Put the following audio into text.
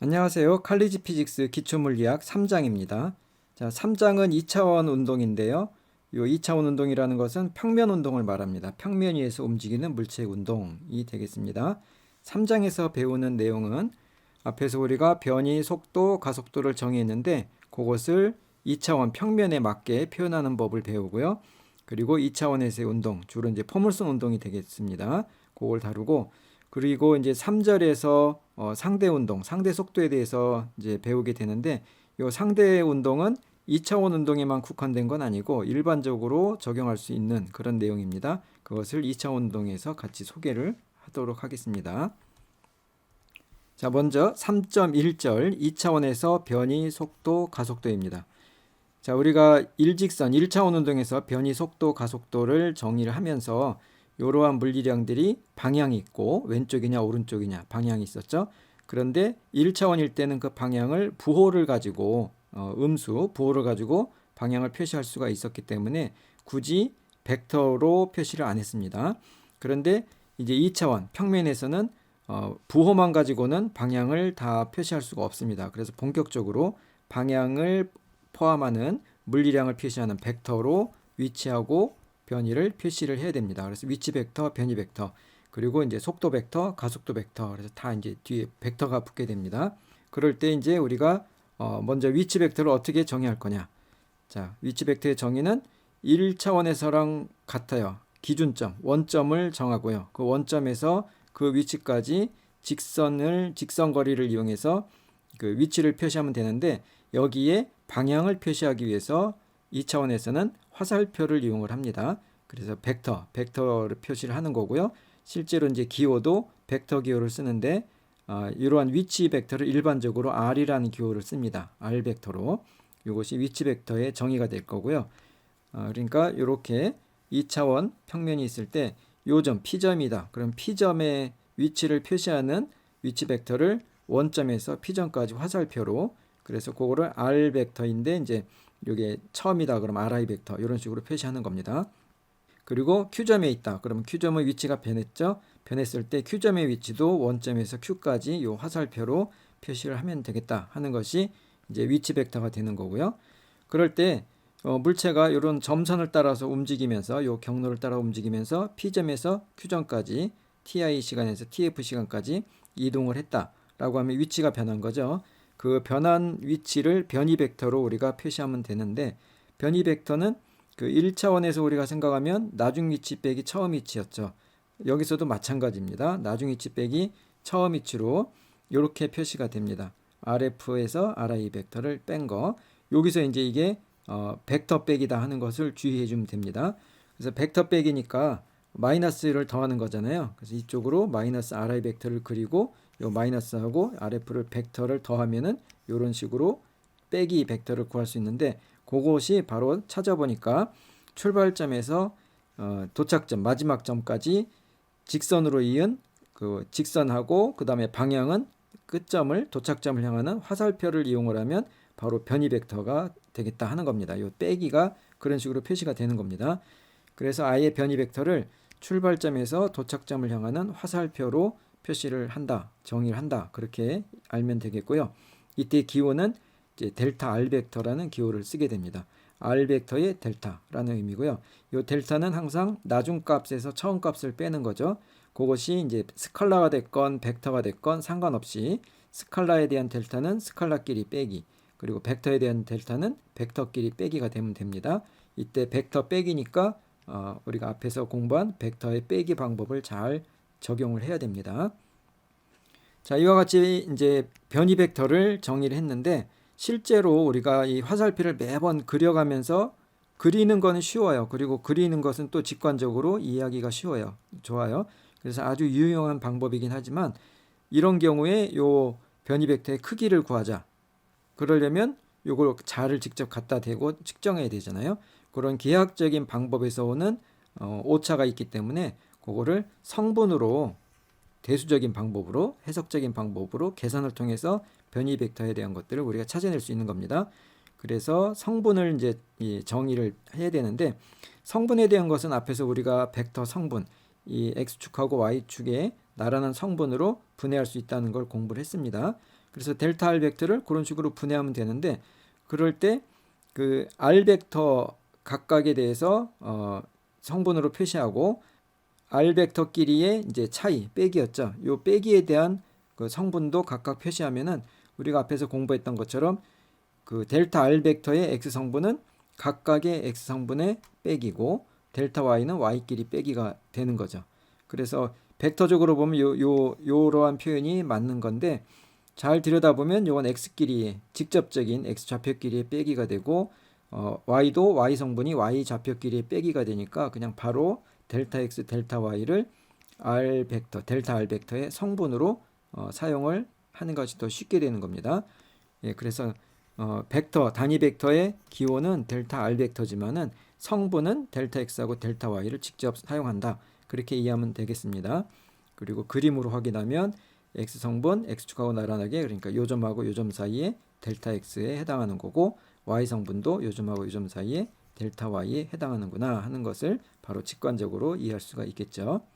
안녕하세요. 칼리지 피직스 기초물리학 3장입니다. 자, 3장은 2차원 운동인데요. 이 2차원 운동이라는 것은 평면 운동을 말합니다. 평면 위에서 움직이는 물체 운동이 되겠습니다. 3장에서 배우는 내용은 앞에서 우리가 변이, 속도, 가속도를 정의했는데 그것을 2차원 평면에 맞게 표현하는 법을 배우고요. 그리고 2차원에서의 운동, 주로 이제 포물선 운동이 되겠습니다. 그걸 다루고 그리고 이제 3절에서 어, 상대 운동, 상대 속도에 대해서 이제 배우게 되는데 이 상대 운동은 2차원 운동에만 국한된 건 아니고 일반적으로 적용할 수 있는 그런 내용입니다. 그것을 2차원 운동에서 같이 소개를 하도록 하겠습니다. 자, 먼저 3.1절 2차원에서 변이, 속도, 가속도입니다. 자, 우리가 일직선 1차원 운동에서 변이, 속도, 가속도를 정의를 하면서 이러한 물리량들이 방향이 있고 왼쪽이냐 오른쪽이냐 방향이 있었죠. 그런데 1차원일 때는 그 방향을 부호를 가지고 어, 음수 부호를 가지고 방향을 표시할 수가 있었기 때문에 굳이 벡터로 표시를 안 했습니다. 그런데 이제 2차원 평면에서는 어, 부호만 가지고는 방향을 다 표시할 수가 없습니다. 그래서 본격적으로 방향을 포함하는 물리량을 표시하는 벡터로 위치하고 변이를 표시를 해야 됩니다. 그래서 위치 벡터, 변이 벡터, 그리고 이제 속도 벡터, 가속도 벡터, 그래서 다 이제 뒤에 벡터가 붙게 됩니다. 그럴 때 이제 우리가 어 먼저 위치 벡터를 어떻게 정의할 거냐? 자, 위치 벡터의 정의는 1차원에서랑 같아요. 기준점, 원점을 정하고요. 그 원점에서 그 위치까지 직선을 직선 거리를 이용해서 그 위치를 표시하면 되는데 여기에 방향을 표시하기 위해서 2차원에서는 화살표를 이용을 합니다. 그래서 벡터, 벡터를 표시를 하는 거고요. 실제로 이제 기호도 벡터 기호를 쓰는데 어, 이러한 위치 벡터를 일반적으로 R이라는 기호를 씁니다. R 벡터로 이것이 위치 벡터의 정의가 될 거고요. 어, 그러니까 이렇게 2차원 평면이 있을 때 요점 P점이다. 그럼 P점의 위치를 표시하는 위치 벡터를 원점에서 P점까지 화살표로 그래서 그거를 R 벡터인데 이제 이게 처음이다 그럼 RI 벡터 이런 식으로 표시하는 겁니다. 그리고 Q점에 있다. 그러면 Q점의 위치가 변했죠. 변했을 때 Q점의 위치도 원점에서 Q까지 요 화살표로 표시를 하면 되겠다 하는 것이 이제 위치 벡터가 되는 거고요. 그럴 때 어, 물체가 이런 점선을 따라서 움직이면서 요 경로를 따라 움직이면서 P점에서 Q점까지 TI 시간에서 TF 시간까지 이동을 했다라고 하면 위치가 변한 거죠. 그 변한 위치를 변이 벡터로 우리가 표시하면 되는데 변이 벡터는 그 1차원에서 우리가 생각하면 나중 위치 빼기 처음 위치였죠. 여기서도 마찬가지입니다. 나중 위치 빼기 처음 위치로 이렇게 표시가 됩니다. RF에서 RI 벡터를 뺀 거. 여기서 이제 이게 어, 벡터 빼기다 하는 것을 주의해 주면 됩니다. 그래서 벡터 빼기니까 마이너스를 더하는 거잖아요. 그래서 이쪽으로 마이너스 RI 벡터를 그리고 요 마이너스하고 RF를 벡터를 더하면은 이런 식으로 빼기 벡터를 구할 수 있는데 그것이 바로 찾아보니까 출발점에서 어, 도착점 마지막 점까지 직선으로 이은 그 직선하고 그 다음에 방향은 끝점을 도착점을 향하는 화살표를 이용을 하면 바로 변이 벡터가 되겠다 하는 겁니다. 이 빼기가 그런 식으로 표시가 되는 겁니다. 그래서 아예 변이 벡터를 출발점에서 도착점을 향하는 화살표로 표시를 한다, 정의를 한다 그렇게 알면 되겠고요. 이때 기호는 이제 델타 R 벡터라는 기호를 쓰게 됩니다. R 벡터의 델타라는 의미고요. 이 델타는 항상 나중 값에서 처음 값을 빼는 거죠. 그것이 이제 스칼라가 됐건 벡터가 됐건 상관없이 스칼라에 대한 델타는 스칼라끼리 빼기 그리고 벡터에 대한 델타는 벡터끼리 빼기가 되면 됩니다. 이때 벡터 빼기니까 어, 우리가 앞에서 공부한 벡터의 빼기 방법을 잘 적용을 해야 됩니다. 자, 이와 같이 이제 변이 벡터를 정의를 했는데 실제로 우리가 이 화살표를 매번 그려가면서 그리는 거는 쉬워요. 그리고 그리는 것은 또 직관적으로 이해하기가 쉬워요. 좋아요. 그래서 아주 유용한 방법이긴 하지만 이런 경우에 요 변이 벡터의 크기를 구하자. 그러려면 요걸 자를 직접 갖다 대고 측정해야 되잖아요. 그런 기하학적인 방법에서 오는 어, 오차가 있기 때문에 그거를 성분으로 대수적인 방법으로 해석적인 방법으로 계산을 통해서 변이 벡터에 대한 것들을 우리가 찾아낼 수 있는 겁니다. 그래서 성분을 이제 정의를 해야 되는데 성분에 대한 것은 앞에서 우리가 벡터 성분 이 x축하고 y축에 나라는 성분으로 분해할 수 있다는 걸 공부를 했습니다. 그래서 델타 R 벡터를 그런 식으로 분해하면 되는데 그럴 때 그 R 벡터 각각에 대해서 어, 성분으로 표시하고 R 벡터끼리의 이제 차이 빼기였죠. 요 빼기에 대한 그 성분도 각각 표시하면은 우리가 앞에서 공부했던 것처럼 그 델타 R 벡터의 x 성분은 각각의 x 성분의 빼기고 델타 y는 y끼리 빼기가 되는 거죠. 그래서 벡터적으로 보면 요 요 요러한 표현이 맞는 건데 잘 들여다보면 요건 x끼리 직접적인 x 좌표끼리의 빼기가 되고 어, y도 y 성분이 y 좌표끼리의 빼기가 되니까 그냥 바로 델타 x 델타 y를 r 벡터 델타 r 벡터의 성분으로 어, 사용을 하는 것이 더 쉽게 되는 겁니다. 예, 그래서 어, 벡터 단위 벡터의 기호는 델타 r 벡터지만은 성분은 델타 x하고 델타 y를 직접 사용한다. 그렇게 이해하면 되겠습니다. 그리고 그림으로 확인하면 x 성분 x축하고 나란하게 그러니까 요점하고 요점 사이에 델타 x에 해당하는 거고 y 성분도 요점하고 요점 사이에 델타 y에 해당하는구나 하는 것을 바로 직관적으로 이해할 수가 있겠죠.